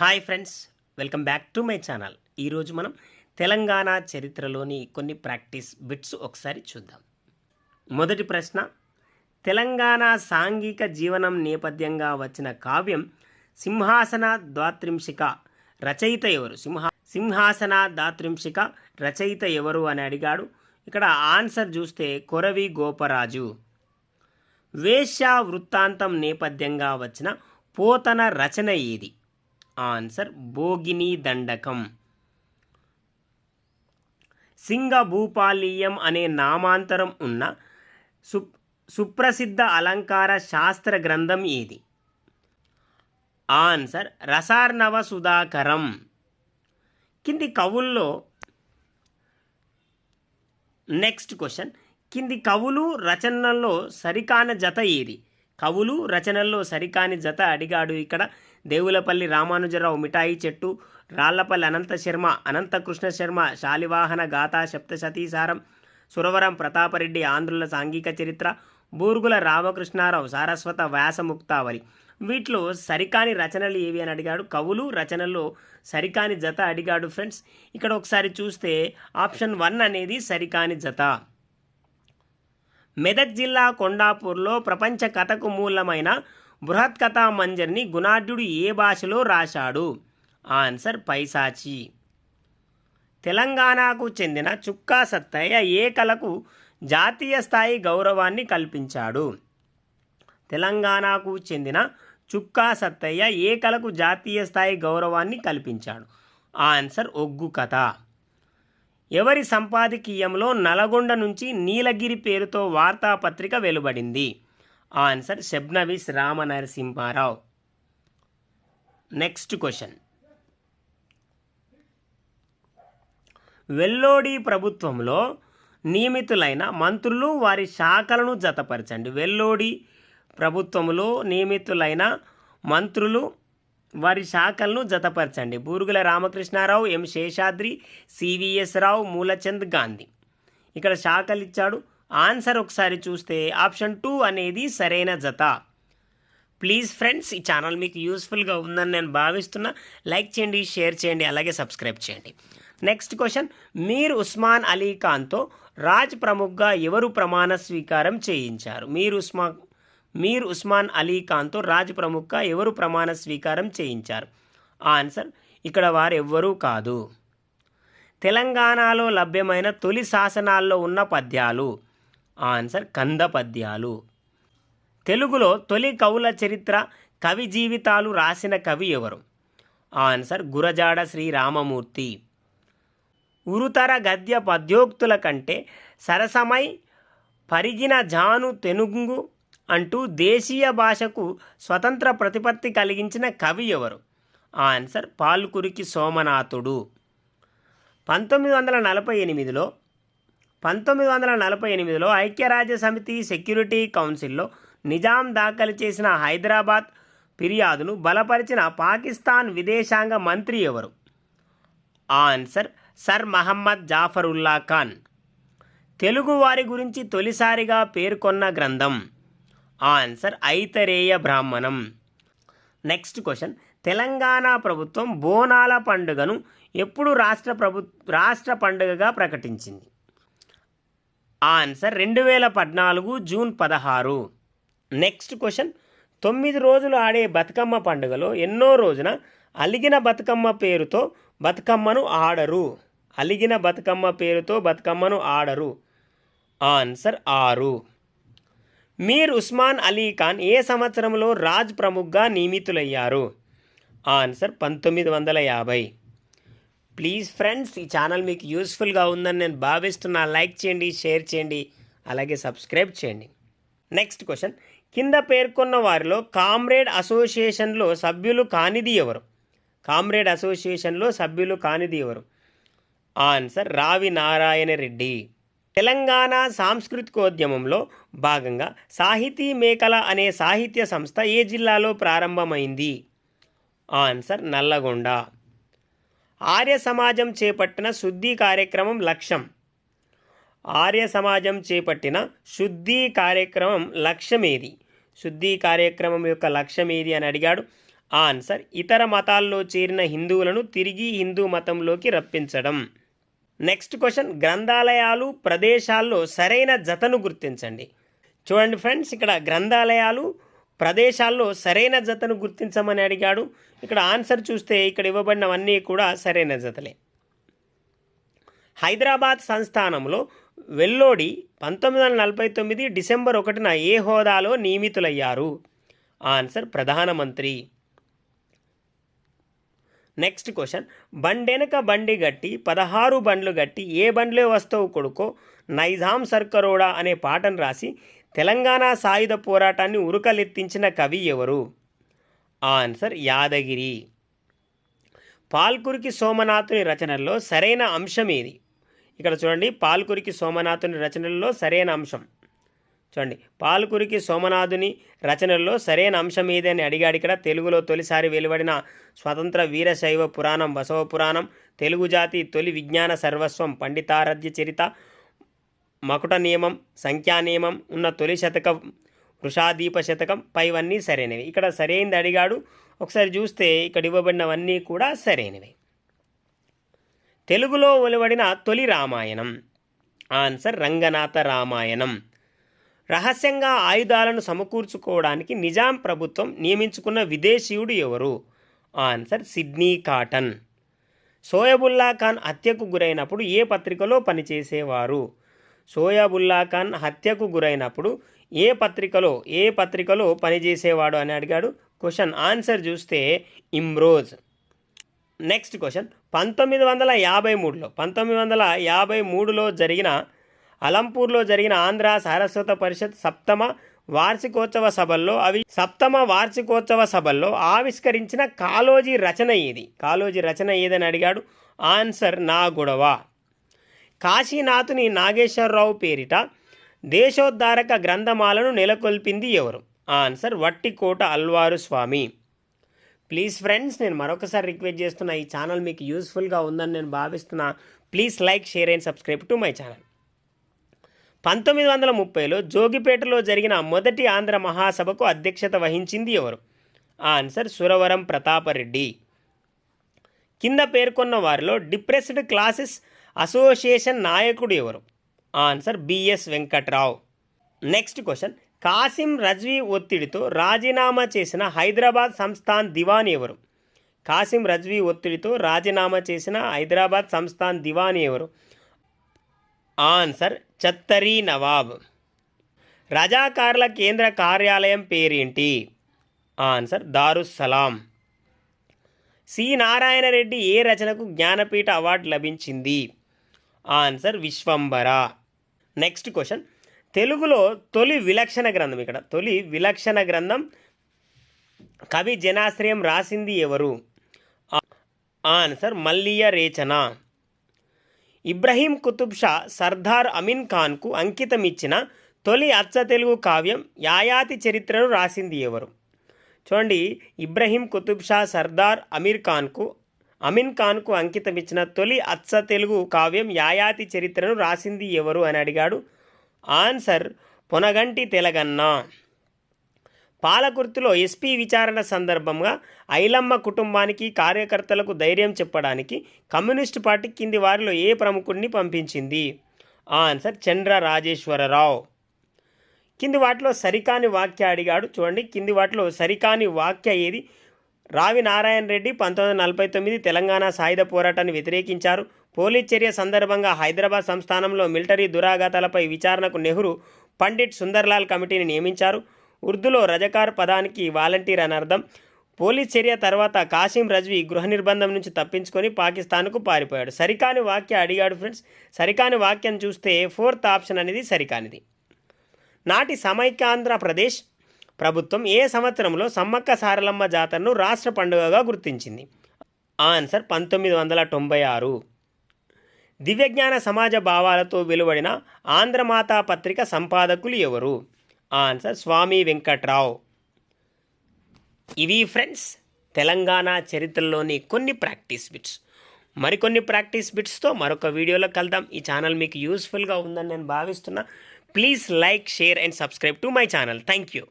Hi friends welcome back to my channel. ఈరోజు మనం తెలంగాణ చరిత్రలోని కొన్ని ప్రాక్టీస్ బిట్స్ ఒకసారి చూద్దాం. మొదటి ప్రశ్న తెలంగాణ సాంఘిక జీవనం నేపథ్యంగా వచ్చిన కావ్యం సింహాసన ద్వాత్రింశిక రచయిత ఎవరు? సింహ సింహాసన దాత్రింశిక రచయిత ఎవరు అని అడిగాడు. ఇక్కడ ఆన్సర్ చూస్తే కొరవి గోపరాజు. వేశ్య వృత్తాంతం నేపథ్యంగా వచ్చిన పోతన రచన ఏది? ఆన్సర్ భోగిని దండకం. సింగభూపాలీయం అనే నామాంతరం ఉన్న సు సుప్రసిద్ధ అలంకార శాస్త్ర గ్రంథం ఏది? ఆన్సర్ రసార్ణవ సుధాకరం. కింది కవుల్లో నెక్స్ట్ క్వశ్చన్. కింది కవులు రచనల్లో సరికాన జత ఏది? కవులు రచనల్లో సరికాని జత అడిగాడు ఇక్కడ దేవులపల్లి రామానుజరావు మిఠాయి చెట్టు రాళ్ళపల్లి అనంత శర్మ అనంత కృష్ణ శర్మ శాలివాహన గాథా సప్తశతీసారం సురవరం ప్రతాపరెడ్డి ఆంధ్రుల సాంఘిక చరిత్ర బూర్గుల రామకృష్ణారావు సారస్వత వ్యాసముక్తావళి. వీటిలో సరికాని రచనలు ఏవి అని అడిగాడు. కవులు రచనల్లో సరికాని జత అడిగాడు ఫ్రెండ్స్. ఇక్కడ ఒకసారి చూస్తే ఆప్షన్ వన్ అనేది సరికాని జత. మెదక్ జిల్లా కొండాపూర్లో ప్రపంచ కథకు మూలమైన బృహత్ కథా మంజర్ని గుణాఢ్యుడు ఏ భాషలో రాశాడు? ఆన్సర్ పైసాచి తెలంగాణకు చెందిన చుక్కా సత్తయ్య ఏ కళకు జాతీయ స్థాయి గౌరవాన్ని కల్పించాడు? తెలంగాణకు చెందిన చుక్కా సత్తయ్య ఏ కళకు జాతీయ స్థాయి గౌరవాన్ని కల్పించాడు? ఆన్సర్ ఒగ్గు కథ. ఎవరి సంపాదకీయంలో నల్గొండ నుంచి నీలగిరి పేరుతో వార్తాపత్రిక వెలువడింది? Answer Shabnavis Ramanarasimharao. Next question. Vellodi ప్రభుత్వంలో నియమితులైన మంత్రులు వారి శాఖలను జతపరచండి. వెల్లోడి ప్రభుత్వంలో నియమితులైన మంత్రులు వారి శాఖలను జతపరచండి. బూరుగుల రామకృష్ణారావు ఎం. శేషాద్రి సివిఎస్ రావు మూలచంద్ గాంధీ. ఇక్కడ శాఖలు ఇచ్చాడు. ఆన్సర్ ఒకసారి చూస్తే ఆప్షన్ టూ అనేది సరైన జత. ప్లీజ్ ఫ్రెండ్స్ ఈ ఛానల్ మీకు యూస్ఫుల్గా ఉందని నేను భావిస్తున్నా. లైక్ చేయండి షేర్ చేయండి అలాగే సబ్స్క్రైబ్ చేయండి. Next question. మీర్ ఉస్మాన్ అలీ ఖాన్తో రాజ్ ప్రముఖ్గా ఎవరు ప్రమాణ స్వీకారం చేయించారు? మీర్ ఉస్మా మీర్ ఉస్మాన్ అలీ ఖాన్తో రాజ్ ప్రముఖ ఎవరు ప్రమాణ స్వీకారం చేయించారు? ఆన్సర్ ఇక్కడ వారు ఎవ్వరూ కాదు. తెలంగాణలో లభ్యమైన తొలి శాసనాల్లో ఉన్న పద్యాలు. ఆన్సర్ కంద పద్యాలు. తెలుగులో తొలి కవుల చరిత్ర కవి జీవితాలు రాసిన కవి ఎవరు? ఆన్సర్ గురజాడ శ్రీరామమూర్తి. ఉరుతర గద్య పద్యోక్తుల కంటే సరసమై పరిగిన జాను తెనుగు అంటూ దేశీయ భాషకు స్వతంత్ర ప్రతిపత్తి కలిగించిన కవి ఎవరు? ఆన్సర్ పాల్కురికి సోమనాథుడు. పంతొమ్మిది వందల నలభై ఎనిమిదిలో పంతొమ్మిది వందల నలభై ఎనిమిదిలో ఐక్యరాజ్య సమితి సెక్యూరిటీ కౌన్సిల్లో నిజాం దాఖలు చేసిన హైదరాబాద్ ఫిర్యాదును బలపరిచిన పాకిస్తాన్ విదేశాంగ మంత్రి ఎవరు? Answer sir Mohammad Zafrulla Khan. Telugu వారి గురించి తొలిసారిగా పేర్కొన్న గ్రంథం. ఆన్సర్ ఐతరేయ బ్రాహ్మణం. Next question. తెలంగాణ ప్రభుత్వం బోనాల పండుగను ఎప్పుడు రాష్ట్ర ప్రభు రాష్ట్ర పండుగగా ప్రకటించింది? ఆన్సర్ రెండు వేల పద్నాలుగు జూన్ పదహారు. Next question. తొమ్మిది రోజులు ఆడే బతుకమ్మ పండుగలో ఎన్నో రోజున అలిగిన బతుకమ్మ పేరుతో బతుకమ్మను ఆడరు. అలిగిన బతుకమ్మ పేరుతో బతుకమ్మను ఆడరు. ఆన్సర్ ఆరు. మీర్ ఉస్మాన్ అలీ ఖాన్ ఏ సంవత్సరంలో రాజ్ ప్రముఖ్గా నియమితులయ్యారు? ఆన్సర్ పంతొమ్మిది వందల యాభై. ప్లీజ్ ఫ్రెండ్స్ ఈ ఛానల్ మీకు యూస్ఫుల్గా ఉందని నేను భావిస్తున్నా. లైక్ చేయండి షేర్ చేయండి అలాగే సబ్స్క్రైబ్ చేయండి. Next question. కింద పేర్కొన్న వారిలో కామ్రేడ్ అసోసియేషన్లో సభ్యులు కానిది ఎవరు? కామ్రేడ్ అసోసియేషన్లో సభ్యులు కానిది ఎవరు? ఆన్సర్ రావి నారాయణ రెడ్డి. తెలంగాణ సాంస్కృతికోద్యమంలో భాగంగా సాహితీ మేకల అనే సాహిత్య సంస్థ ఏ జిల్లాలో ప్రారంభమైంది? ఆన్సర్ నల్లగొండ. ఆర్య సమాజం చేపట్టిన శుద్ధి కార్యక్రమం లక్ష్యం. ఆర్య సమాజం చేపట్టిన శుద్ధి కార్యక్రమం లక్ష్యం ఏది? శుద్ధి కార్యక్రమం యొక్క లక్ష్యం ఏది అని అడిగాడు. ఆన్సర్ ఇతర మతాల్లో చేరిన హిందువులను తిరిగి హిందూ మతంలోకి రప్పించడం. నెక్స్ట్ క్వశ్చన్ గ్రంథాలయాలు ప్రదేశాల్లో సరైన జతను గుర్తించండి. చూడండి ఫ్రెండ్స్ ఇక్కడ గ్రంథాలయాలు ప్రదేశాల్లో సరైన జతను గుర్తించమని అడిగాడు. ఇక్కడ ఆన్సర్ చూస్తే ఇక్కడ ఇవ్వబడినవన్నీ కూడా సరైన జతలే. హైదరాబాద్ సంస్థానంలో వెల్లోడి పంతొమ్మిది వందల నలభై తొమ్మిది డిసెంబర్ ఒకటిన ఏ హోదాలో నియమితులయ్యారు? ఆన్సర్ ప్రధానమంత్రి. నెక్స్ట్ క్వశ్చన్ బండెనక బండి గట్టి పదహారు బండ్లు గట్టి ఏ బండ్లే వస్తావు కొడుకో? నైజాం సర్కరోడా అనే పాటను రాసి తెలంగాణ సాయుధ పోరాటాన్ని ఉరుకలెత్తించిన కవి ఎవరు? ఆన్సర్ యాదగిరి. పాల్కురికి సోమనాథుని రచనల్లో సరైన అంశం ఏది? ఇక్కడ చూడండి పాల్కురికి సోమనాథుని రచనల్లో సరైన అంశం. చూడండి. పాల్కురికి సోమనాథుని రచనల్లో సరైన అంశం ఏదని అడిగాడు ఇక్కడ. తెలుగులో తొలిసారి వెలువడిన స్వతంత్ర వీరశైవ పురాణం బసవ పురాణం తెలుగు జాతి తొలి విజ్ఞాన సర్వస్వం పండితారధ్య చరిత మకుట నియమం సంఖ్యా నియమం ఉన్న తొలి శతకం వృషాదీప శతకం పైవన్నీ సరైనవి. ఇక్కడ సరైనది అడిగాడు. ఒకసారి చూస్తే ఇక్కడ ఇవ్వబడినవన్నీ కూడా సరైనవి. తెలుగులో వెలువడిన తొలి రామాయణం. ఆన్సర్ రంగనాథ రామాయణం. రహస్యంగా ఆయుధాలను సమకూర్చుకోవడానికి నిజాం ప్రభుత్వం నియమించుకున్న విదేశీయుడు ఎవరు? Answer Sydney Cotton. Shoebullah Khan హత్యకు గురైనప్పుడు ఏ పత్రికలో పనిచేసేవారు? సోయాబుల్లా ఖాన్ హత్యకు గురైనప్పుడు ఏ పత్రికలో ఏ పత్రికలో పనిచేసేవాడు అని అడిగాడు? క్వశ్చన్ ఆన్సర్ చూస్తే ఇమ్రోజ్. నెక్స్ట్ క్వశ్చన్ పంతొమ్మిది వందల యాభై మూడులో పంతొమ్మిది వందల యాభై మూడులో జరిగిన అలంపూర్లో జరిగిన ఆంధ్ర సారస్వత పరిషత్ సప్తమ వార్షికోత్సవ సభల్లో అవి సప్తమ వార్షికోత్సవ సభల్లో ఆవిష్కరించిన కాలోజీ రచన ఏది? కాలోజీ రచన ఏదని అడిగాడు? ఆన్సర్ నా గొడవ కాశీనాథుని నాగేశ్వరరావు పేరిట దేశోద్ధారక గ్రంథమాలను నెలకొల్పింది ఎవరు? Answer Vattikota Alwar Swamy. Please friends నేను మరొకసారి రిక్వెస్ట్ చేస్తున్నా ఈ ఛానల్ మీకు యూస్ఫుల్గా ఉందని నేను భావిస్తున్నా. Please like share and subscribe to my channel. పంతొమ్మిది వందల ముప్పైలో జోగిపేటలో జరిగిన మొదటి ఆంధ్ర మహాసభకు అధ్యక్షత వహించింది ఎవరు? ఆన్సర్ సురవరం ప్రతాపరెడ్డి. కింద పేర్కొన్న వారిలో డిప్రెస్డ్ క్లాసెస్ అసోసియేషన్ నాయకుడు ఎవరు? Answer BS Venkatrao. Next question. Kasim Razvi ఒత్తిడితో రాజీనామా చేసిన హైదరాబాద్ సంస్థాన్ దివాన్ ఎవరు? కాసిం రజ్వీ ఒత్తిడితో రాజీనామా చేసిన హైదరాబాద్ సంస్థాన్ దివాన్ ఎవరు? ఆన్సర్ చత్తరీ నవాబ్. రజాకార్ల కేంద్ర కార్యాలయం పేరేంటి? ఆన్సర్ దారుస్సలాం. సి. నారాయణ రెడ్డి ఏ రచనకు జ్ఞానపీఠ అవార్డు లభించింది? ఆన్సర్ విశ్వంబర. Next question. తెలుగులో తొలి విలక్షణ గ్రంథం ఇక్కడ. తొలి విలక్షణ గ్రంథం కవి జనాశ్రయం రాసింది ఎవరు? ఆన్సర్ మల్లియ రేచన. ఇబ్రహీం కుతుబ్ షా సర్దార్ అమీన్ ఖాన్కు అంకితమిచ్చిన తొలి అచ్చ తెలుగు కావ్యం యాయాతి చరిత్రను రాసింది ఎవరు? చూడండి ఇబ్రహీం కుతుబ్ షా సర్దార్ అమీర్ ఖాన్కు అమీన్ ఖాన్కు అంకితమిచ్చిన తొలి అచ్చ తెలుగు కావ్యం యాయాతి చరిత్రను రాసింది ఎవరు అని అడిగాడు? ఆన్సర్ పొనగంటి తెలగన్నా. పాలకుర్తిలో ఎస్పీ విచారణ సందర్భంగా ఐలమ్మ కుటుంబానికి కార్యకర్తలకు ధైర్యం చెప్పడానికి కమ్యూనిస్టు పార్టీ కింది వారిలో ఏ ప్రముఖుడిని పంపించింది? ఆన్సర్ చంద్ర రాజేశ్వరరావు. కింది వాటిలో సరికాని వాక్య అడిగాడు. చూడండి కింది వాటిలో సరికాని వాక్య ఏది? రావి నారాయణ రెడ్డి పంతొమ్మిది వందల నలభై తొమ్మిది తెలంగాణ సాయుధ పోరాటాన్ని వ్యతిరేకించారు. పోలీస్ చర్య సందర్భంగా హైదరాబాద్ సంస్థానంలో మిలిటరీ దురాఘాతాలపై విచారణకు నెహ్రూ పండిట్ సుందర్లాల్ కమిటీని నియమించారు. ఉర్దూలో రజకార్ పదానికి వాలంటీర్ అని అర్థం. పోలీస్ చర్య తర్వాత కాసిం రజ్వీ గృహ నిర్బంధం నుంచి తప్పించుకొని పాకిస్తాన్కు పారిపోయాడు. సరికాని వాక్య అడిగాడు ఫ్రెండ్స్. సరికాని వాక్యం చూస్తే ఫోర్త్ ఆప్షన్ అనేది సరికానిది. నాటి సమైక్యాంధ్రప్రదేశ్ ప్రభుత్వం ఏ సంవత్సరంలో సమ్మక్క సారలమ్మ జాతరను రాష్ట్ర పండుగగా గుర్తించింది? ఆన్సర్ పంతొమ్మిది వందల తొంభై ఆరు. దివ్యజ్ఞాన సమాజ భావాలతో వెలువడిన ఆంధ్రమాతా పత్రిక సంపాదకులు ఎవరు? ఆన్సర్ స్వామి వెంకట్రావు. ఇవి ఫ్రెండ్స్ తెలంగాణ చరిత్రలోని కొన్ని ప్రాక్టీస్ బిట్స్. మరికొన్ని ప్రాక్టీస్ బిట్స్తో మరొక వీడియోలో కలుద్దాం. ఈ ఛానల్ మీకు యూస్ఫుల్గా ఉందని నేను భావిస్తున్నా. Please like share and subscribe to my channel. Thank you